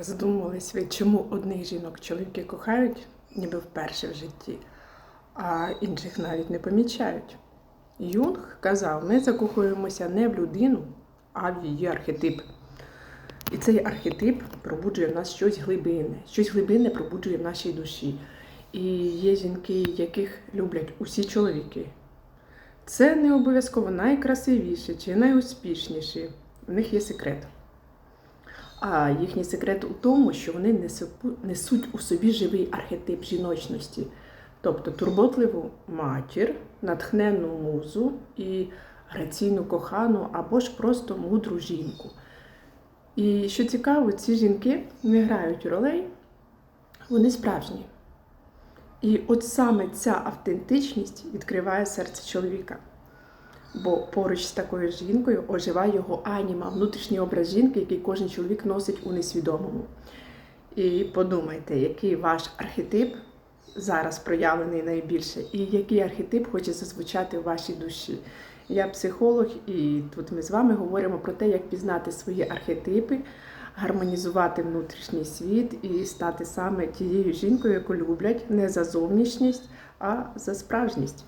Задумувались ви, чому одних жінок чоловіки кохають, ніби вперше в житті, а інших навіть не помічають. Юнг казав, ми закохуємося не в людину, а в її архетип. І цей архетип пробуджує в нас щось глибинне, щось глибинне пробуджує в нашій душі. І є жінки, яких люблять усі чоловіки. Це не обов'язково найкрасивіші чи найуспішніші. В них є секрет. А їхній секрет у тому, що вони несуть у собі живий архетип жіночності, тобто турботливу матір, натхненну музу і граційну кохану або ж просто мудру жінку. І що цікаво, ці жінки не грають ролей, вони справжні. І от саме ця автентичність відкриває серце чоловіка. Бо поруч з такою жінкою оживає його аніма, внутрішній образ жінки, який кожен чоловік носить у несвідомому. І подумайте, який ваш архетип зараз проявлений найбільше, і який архетип хоче зазвучати у вашій душі. Я психолог, і тут ми з вами говоримо про те, як пізнати свої архетипи, гармонізувати внутрішній світ і стати саме тією жінкою, яку люблять не за зовнішність, а за справжність.